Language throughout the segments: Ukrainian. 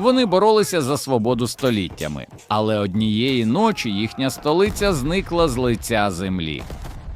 Вони боролися за свободу століттями, але однієї ночі їхня столиця зникла з лиця землі.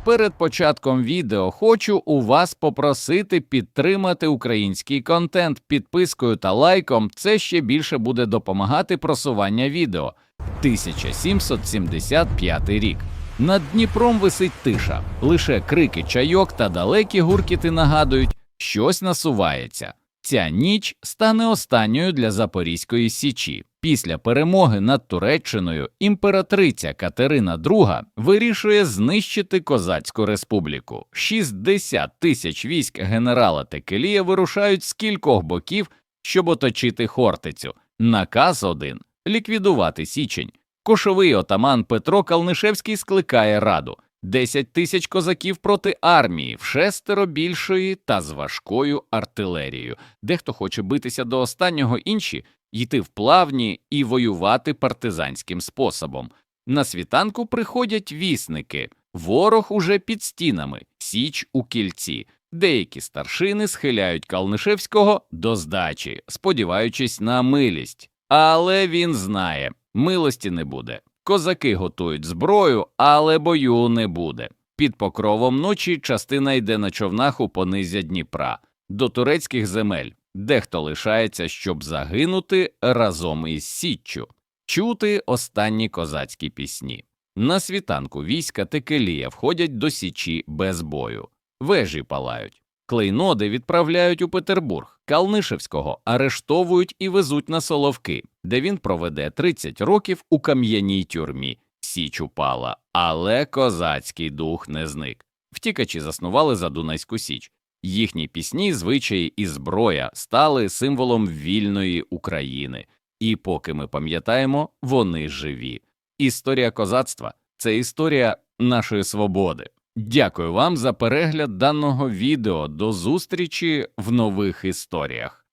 Перед початком відео хочу у вас попросити підтримати український контент підпискою та лайком. Це ще більше буде допомагати просування відео. 1775 рік. Над Дніпром висить тиша. Лише крики чайок та далекі гуркіти нагадують, щось насувається. Ця ніч стане останньою для Запорізької січі. Після перемоги над Туреччиною імператриця Катерина II вирішує знищити Козацьку республіку. 60 тисяч військ генерала Текелія вирушають з кількох боків, щоб оточити Хортицю. Наказ один ліквідувати Січень. Кошовий отаман Петро Калнишевський скликає раду. 10 тисяч козаків проти армії, в шестеро більшої та з важкою артилерією. Дехто хоче битися до останнього, інші йти в плавні і воювати партизанським способом. На світанку приходять вісники. Ворог уже під стінами, січ у кільці. Деякі старшини схиляють Калнишевського до здачі, сподіваючись на милість. Але він знає, милості не буде. Козаки готують зброю, але бою не буде. Під покровом ночі частина йде на човнах у понизя Дніпра до турецьких земель, дехто лишається, щоб загинути разом із Січчю, чути останні козацькі пісні. На світанку війська Текелія входять до Січі без бою, вежі палають. Клейноди відправляють у Петербург, Калнишевського арештовують і везуть на Соловки, де він проведе 30 років у кам'яній тюрмі. Січ упала, але козацький дух не зник. Втікачі заснували за Дунайську Січ. Їхні пісні, звичаї і зброя стали символом вільної України. І поки ми пам'ятаємо, вони живі. Історія козацтва це історія нашої свободи. Дякую вам за перегляд даного відео. До зустрічі в нових історіях.